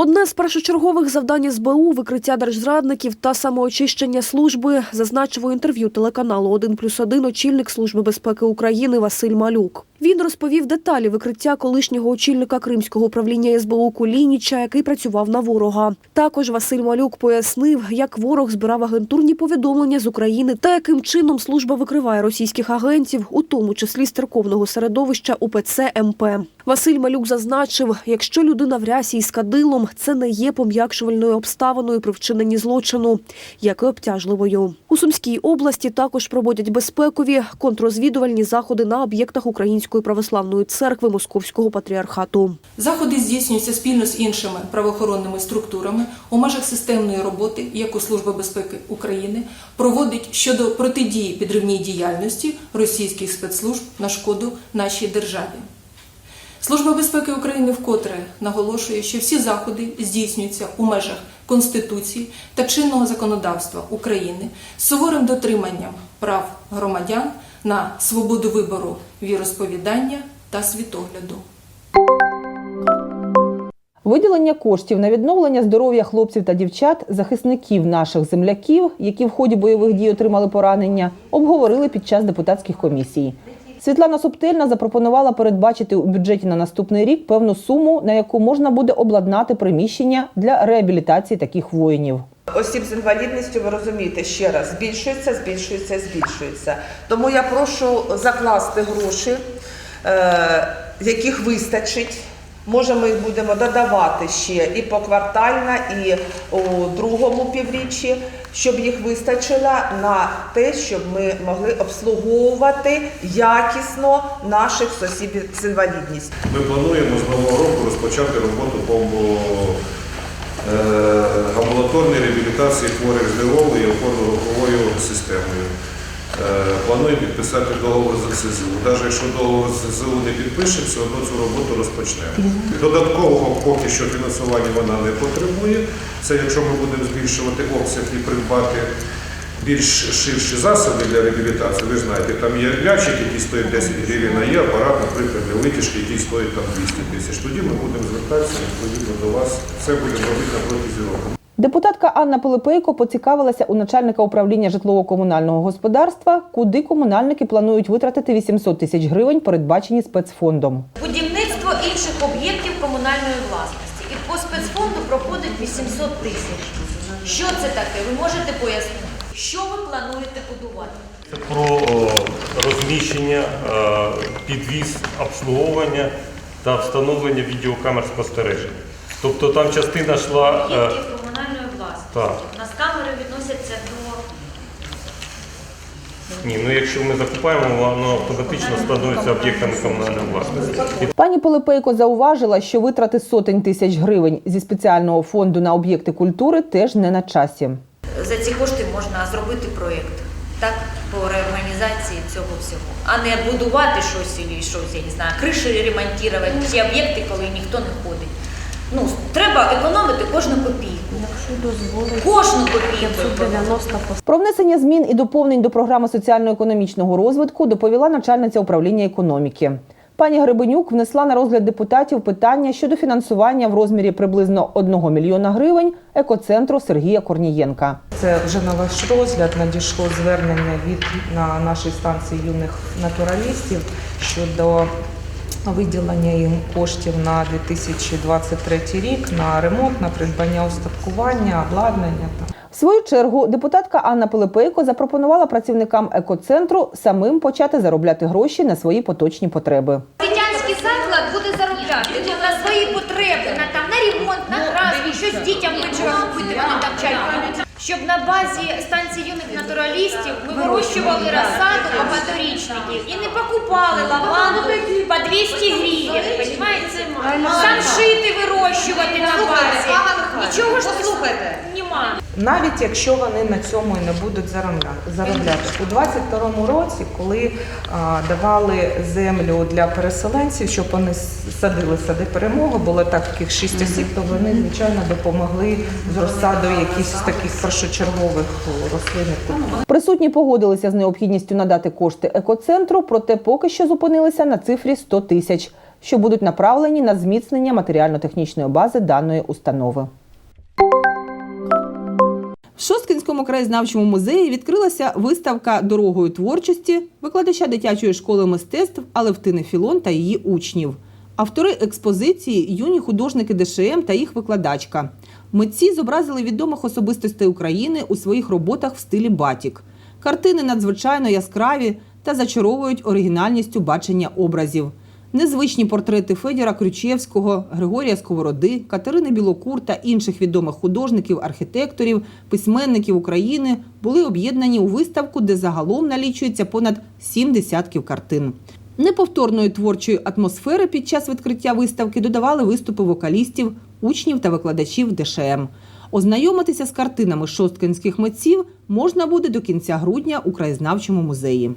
Одне з першочергових завдань СБУ – викриття держзрадників та самоочищення служби, зазначив у інтерв'ю телеканалу «1 плюс 1» очільник Служби безпеки України Василь Малюк. Він розповів деталі викриття колишнього очільника Кримського управління СБУ Кулініча, який працював на ворога. Також Василь Малюк пояснив, як ворог збирав агентурні повідомлення з України та яким чином служба викриває російських агентів, у тому числі з церковного середовища УПЦ МП. Василь Малюк зазначив, якщо людина в рясі із кадилом, це не є пом'якшувальною обставиною при вчиненні злочину, як і обтяжливою. У Сумській області також проводять безпекові контррозвідувальні заходи на об'єктах Української православної церкви Московського патріархату. Заходи здійснюються спільно з іншими правоохоронними структурами у межах системної роботи, яку Служба безпеки України проводить щодо протидії підривній діяльності російських спецслужб на шкоду нашій державі. Служба безпеки України вкотре наголошує, що всі заходи здійснюються у межах Конституції та чинного законодавства України з суворим дотриманням прав громадян на свободу вибору віросповідання та світогляду. Виділення коштів на відновлення здоров'я хлопців та дівчат, захисників наших земляків, які в ході бойових дій отримали поранення, обговорили під час депутатських комісій. Світлана Субтильна запропонувала передбачити у бюджеті на наступний рік певну суму, на яку можна буде обладнати приміщення для реабілітації таких воїнів. Осіб з інвалідністю, ви розумієте, ще раз збільшується, збільшується, збільшується. Тому я прошу закласти гроші, е, яких вистачить. Може, ми їх будемо додавати ще і поквартально, і у другому півріччі, щоб їх вистачило на те, щоб ми могли обслуговувати якісно наших осіб з інвалідністю. Ми плануємо з нового року розпочати роботу по е, амбулаторній реабілітації хворих з ДОВ і опорно-руховою системою. Е, Плануємо підписати договор з ЗСЗУ. Навіть якщо договор з ЗСЗУ не підпише, все одно цю роботу розпочнемо. Додаткового поки що фінансування вона не потребує. Це якщо ми будемо збільшувати обсяг і придбати більш ширші засоби для реабілітації. Ви знаєте, там є м'ячик, який стоїть 10 гривень, а є апарат, наприклад, для витяжки, який стоїть там 200 тисяч. Тоді ми будемо звертатися відповідно до вас. Це будемо робити на протязі року. Депутатка Анна Пилипейко поцікавилася у начальника управління житлово-комунального господарства, куди комунальники планують витратити 800 тисяч гривень, передбачені спецфондом. Будівництво інших об'єктів комунальної власності. І по спецфонду проходить 800 тисяч. Що це таке? Ви можете пояснити? Що ви плануєте будувати? Це про розміщення, е, підвіз, обслуговування та встановлення відеокамер спостереження. Тобто там частина йшла. е, Об'єктів комунальної власності. Так. У нас камери відносяться до Ні, ну якщо ми закупаємо, воно автоматично становиться об'єктами комунальної власності. Пані Пилипейко зауважила, що витрати сотень тисяч гривень зі спеціального фонду на об'єкти культури теж не на часі. за ці кошти можна зробити проєкт. Так, по реорганізації цього всього, а не будувати щось і щось, я не знаю, криші ремонтувати, ті об'єкти, коли ніхто не ходить. Ну, треба економити кожну копійку. Кожну копійку. Про внесення змін і доповнень до програми соціально-економічного розвитку доповіла начальниця управління економіки. Пані Гребенюк внесла на розгляд депутатів питання щодо фінансування в розмірі приблизно 1 мільйона гривень екоцентру Сергія Корнієнка. Це вже на ваш розгляд надійшло звернення від на нашій станції юних натуралістів щодо виділення їм коштів на 2023 рік на ремонт, на придбання устаткування, обладнання. Там. В свою чергу депутатка Анна Пилипейко запропонувала працівникам екоцентру самим почати заробляти гроші на свої поточні потреби. Дитячий заклад буде заробляти ну, на свої потреби, на, там, на ремонт, на краску, щось дітям хочемо купити, вони там чай. Щоб на базі станції юних натуралістів ми вирощували розсаду багаторічників і не покупали лаванду по 200 гривень, розумієте? Самшити вирощувати на базі. Нічого ж слухайте, нема. Навіть якщо вони на цьому і не будуть заробля- заробляти. У 22-му році, коли а, давали землю для переселенців, щоб вони садили сади перемоги, було так таких шість осіб, то вони, звичайно, допомогли з розсадою якихось таких першочергових рослин. Присутні погодилися з необхідністю надати кошти екоцентру, проте поки що зупинилися на цифрі 100 тисяч. що будуть направлені на зміцнення матеріально-технічної бази даної установи. В Шосткинському краєзнавчому музеї відкрилася виставка дорогою творчості викладача дитячої школи мистецтв Алевтини Філон та її учнів. Автори експозиції юні художники ДШМ та їх викладачка. Митці зобразили відомих особистостей України у своїх роботах в стилі батік. Картини надзвичайно яскраві та зачаровують оригінальністю бачення образів. Незвичні портрети Федіра Крючевського, Григорія Сковороди, Катерини Білокур та інших відомих художників, архітекторів, письменників України були об'єднані у виставку, де загалом налічується понад сім десятків картин. Неповторної творчої атмосфери під час відкриття виставки додавали виступи вокалістів, учнів та викладачів ДШМ. Ознайомитися з картинами шосткинських митців можна буде до кінця грудня у краєзнавчому музеї.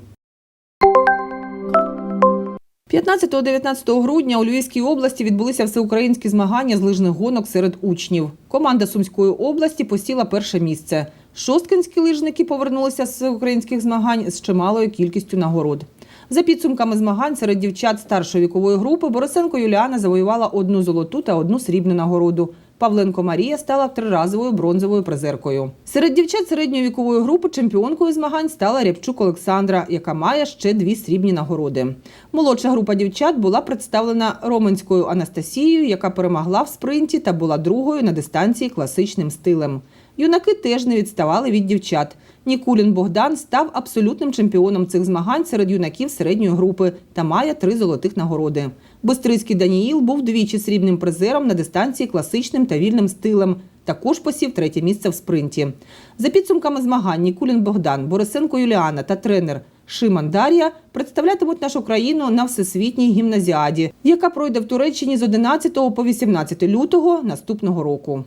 15-19 грудня у Львівській області відбулися всеукраїнські змагання з лижних гонок серед учнів. Команда Сумської області посіла перше місце. Шосткинські лижники повернулися з всеукраїнських змагань з чималою кількістю нагород. За підсумками змагань серед дівчат старшої вікової групи Борисенко Юліана завоювала одну золоту та одну срібну нагороду. Павленко Марія стала триразовою бронзовою призеркою. Серед дівчат середньої вікової групи чемпіонкою змагань стала Рябчук Олександра, яка має ще дві срібні нагороди. Молодша група дівчат була представлена Роменською Анастасією, яка перемогла в спринті та була другою на дистанції класичним стилем. Юнаки теж не відставали від дівчат. Нікулін Богдан став абсолютним чемпіоном цих змагань серед юнаків середньої групи та має три золотих нагороди. Бистрицький Даніїл був двічі срібним призером на дистанції класичним та вільним стилем. Також посів третє місце в спринті. За підсумками змагань Нікулін Богдан, Борисенко Юліана та тренер Шиман Дар'я представлятимуть нашу країну на всесвітній гімназіаді, яка пройде в Туреччині з 11 по 18 лютого наступного року.